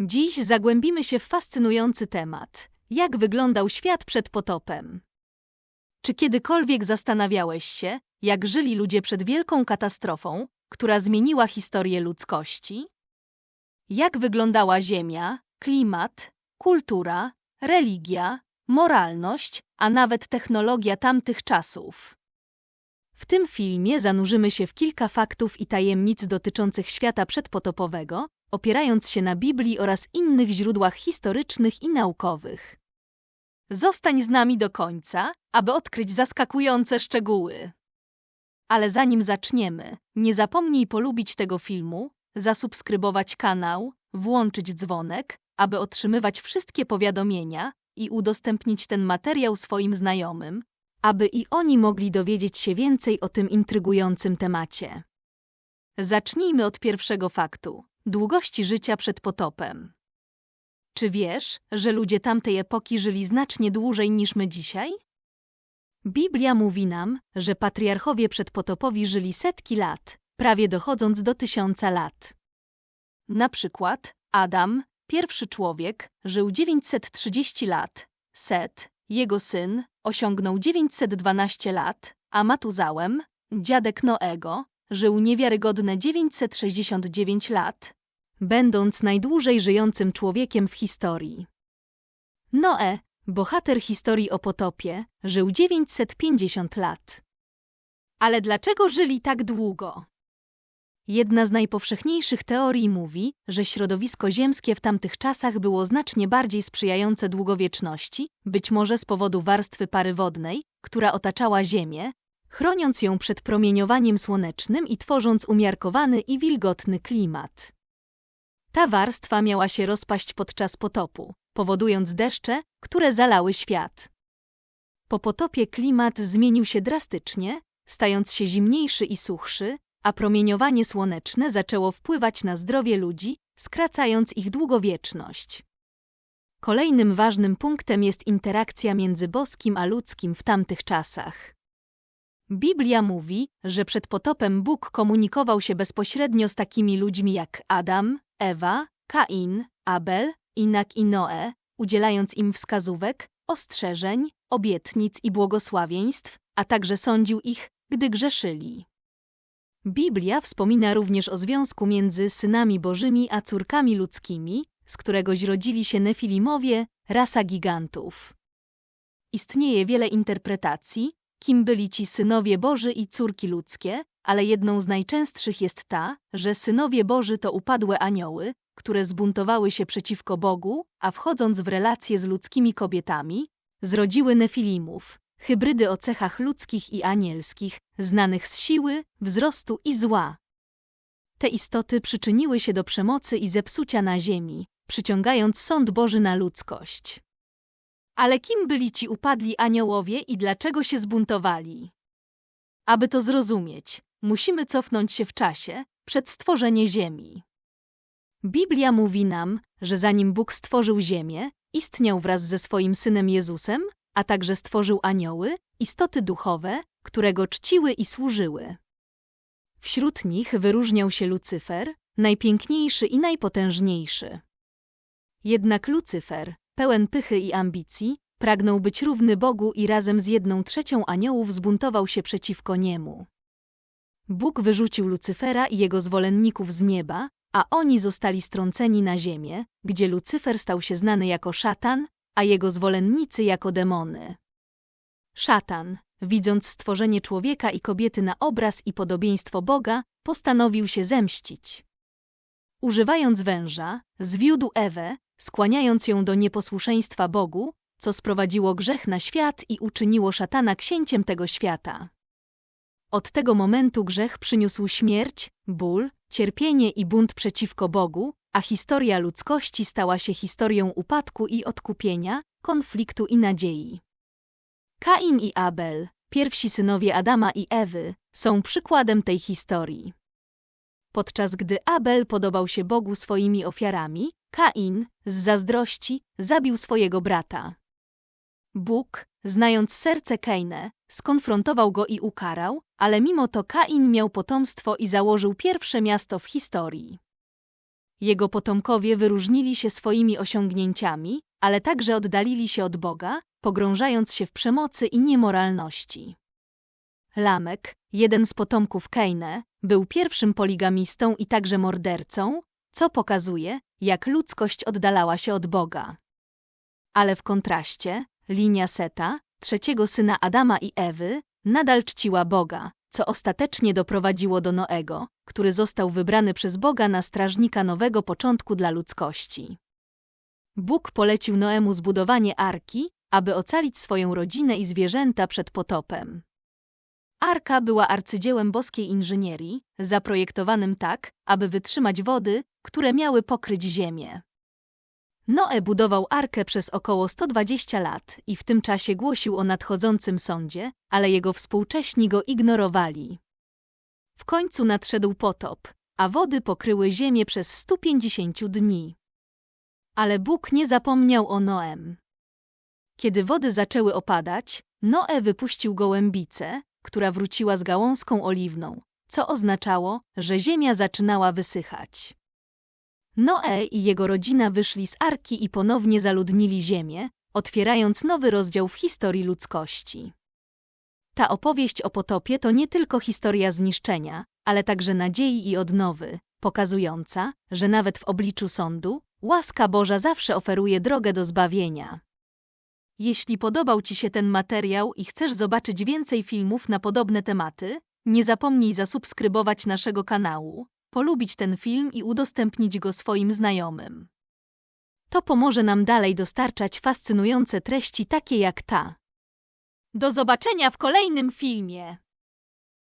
Dziś zagłębimy się w fascynujący temat. Jak wyglądał świat przed potopem? Czy kiedykolwiek zastanawiałeś się, jak żyli ludzie przed wielką katastrofą, która zmieniła historię ludzkości? Jak wyglądała Ziemia, klimat, kultura, religia, moralność, a nawet technologia tamtych czasów? W tym filmie zanurzymy się w kilka faktów i tajemnic dotyczących świata przedpotopowego, opierając się na Biblii oraz innych źródłach historycznych i naukowych. Zostań z nami do końca, aby odkryć zaskakujące szczegóły. Ale zanim zaczniemy, nie zapomnij polubić tego filmu, zasubskrybować kanał, włączyć dzwonek, aby otrzymywać wszystkie powiadomienia i udostępnić ten materiał swoim znajomym, aby i oni mogli dowiedzieć się więcej o tym intrygującym temacie. Zacznijmy od pierwszego faktu długości życia przed potopem. Czy wiesz, że ludzie tamtej epoki żyli znacznie dłużej niż my dzisiaj? Biblia mówi nam, że patriarchowie przedpotopowi żyli setki lat, prawie dochodząc do tysiąca lat. Na przykład Adam, pierwszy człowiek, żył 930 lat, Set, jego syn, osiągnął 912 lat, a Matuzałem, dziadek Noego, żył niewiarygodne 969 lat, będąc najdłużej żyjącym człowiekiem w historii. Noe, bohater historii o potopie, żył 950 lat. Ale dlaczego żyli tak długo? Jedna z najpowszechniejszych teorii mówi, że środowisko ziemskie w tamtych czasach było znacznie bardziej sprzyjające długowieczności, być może z powodu warstwy pary wodnej, która otaczała Ziemię, chroniąc ją przed promieniowaniem słonecznym i tworząc umiarkowany i wilgotny klimat. Ta warstwa miała się rozpaść podczas potopu, powodując deszcze, które zalały świat. Po potopie klimat zmienił się drastycznie, stając się zimniejszy i suchszy, a promieniowanie słoneczne zaczęło wpływać na zdrowie ludzi, skracając ich długowieczność. Kolejnym ważnym punktem jest interakcja między boskim a ludzkim w tamtych czasach. Biblia mówi, że przed potopem Bóg komunikował się bezpośrednio z takimi ludźmi jak Adam, Ewa, Kain, Abel, Inak i Noe, udzielając im wskazówek, ostrzeżeń, obietnic i błogosławieństw, a także sądził ich, gdy grzeszyli. Biblia wspomina również o związku między synami bożymi a córkami ludzkimi, z któregoś rodzili się Nefilimowie, rasa gigantów. Istnieje wiele interpretacji, kim byli ci synowie Boży i córki ludzkie, ale jedną z najczęstszych jest ta, że synowie Boży to upadłe anioły, które zbuntowały się przeciwko Bogu, a wchodząc w relacje z ludzkimi kobietami, zrodziły Nefilimów, hybrydy o cechach ludzkich i anielskich, znanych z siły, wzrostu i zła. Te istoty przyczyniły się do przemocy i zepsucia na ziemi, przyciągając sąd Boży na ludzkość. Ale kim byli ci upadli aniołowie i dlaczego się zbuntowali? Aby to zrozumieć, musimy cofnąć się w czasie, przed stworzenie Ziemi. Biblia mówi nam, że zanim Bóg stworzył Ziemię, istniał wraz ze swoim Synem Jezusem, a także stworzył anioły, istoty duchowe, które go czciły i służyły. Wśród nich wyróżniał się Lucyfer, najpiękniejszy i najpotężniejszy. Jednak Lucyfer, pełen pychy i ambicji, pragnął być równy Bogu i razem z jedną trzecią aniołów zbuntował się przeciwko niemu. Bóg wyrzucił Lucyfera i jego zwolenników z nieba, a oni zostali strąceni na ziemię, gdzie Lucyfer stał się znany jako szatan, a jego zwolennicy jako demony. Szatan, widząc stworzenie człowieka i kobiety na obraz i podobieństwo Boga, postanowił się zemścić. Używając węża, zwiódł Ewę, skłaniając ją do nieposłuszeństwa Bogu, co sprowadziło grzech na świat i uczyniło szatana księciem tego świata. Od tego momentu grzech przyniósł śmierć, ból, cierpienie i bunt przeciwko Bogu, a historia ludzkości stała się historią upadku i odkupienia, konfliktu i nadziei. Kain i Abel, pierwsi synowie Adama i Ewy, są przykładem tej historii. Podczas gdy Abel podobał się Bogu swoimi ofiarami, Kain, z zazdrości, zabił swojego brata. Bóg, znając serce Kaine, skonfrontował go i ukarał, ale mimo to Kain miał potomstwo i założył pierwsze miasto w historii. jego potomkowie wyróżnili się swoimi osiągnięciami, ale także oddalili się od Boga, pogrążając się w przemocy i niemoralności. Lamek, jeden z potomków Kejne, był pierwszym poligamistą i także mordercą, co pokazuje, jak ludzkość oddalała się od Boga. Ale w kontraście, linia Seta, trzeciego syna Adama i Ewy, nadal czciła Boga, co ostatecznie doprowadziło do Noego, który został wybrany przez Boga na strażnika nowego początku dla ludzkości. Bóg polecił Noemu zbudowanie arki, aby ocalić swoją rodzinę i zwierzęta przed potopem. Arka była arcydziełem boskiej inżynierii, zaprojektowanym tak, aby wytrzymać wody, które miały pokryć ziemię. Noe budował arkę przez około 120 lat i w tym czasie głosił o nadchodzącym sądzie, ale jego współcześni go ignorowali. W końcu nadszedł potop, a wody pokryły ziemię przez 150 dni. Ale Bóg nie zapomniał o Noem. Kiedy wody zaczęły opadać, Noe wypuścił gołębicę, która wróciła z gałązką oliwną, co oznaczało, że ziemia zaczynała wysychać. Noe i jego rodzina wyszli z arki i ponownie zaludnili ziemię, otwierając nowy rozdział w historii ludzkości. Ta opowieść o potopie to nie tylko historia zniszczenia, ale także nadziei i odnowy, pokazująca, że nawet w obliczu sądu, łaska Boża zawsze oferuje drogę do zbawienia. Jeśli podobał Ci się ten materiał i chcesz zobaczyć więcej filmów na podobne tematy, nie zapomnij zasubskrybować naszego kanału, polubić ten film i udostępnić go swoim znajomym. To pomoże nam dalej dostarczać fascynujące treści takie jak ta. Do zobaczenia w kolejnym filmie!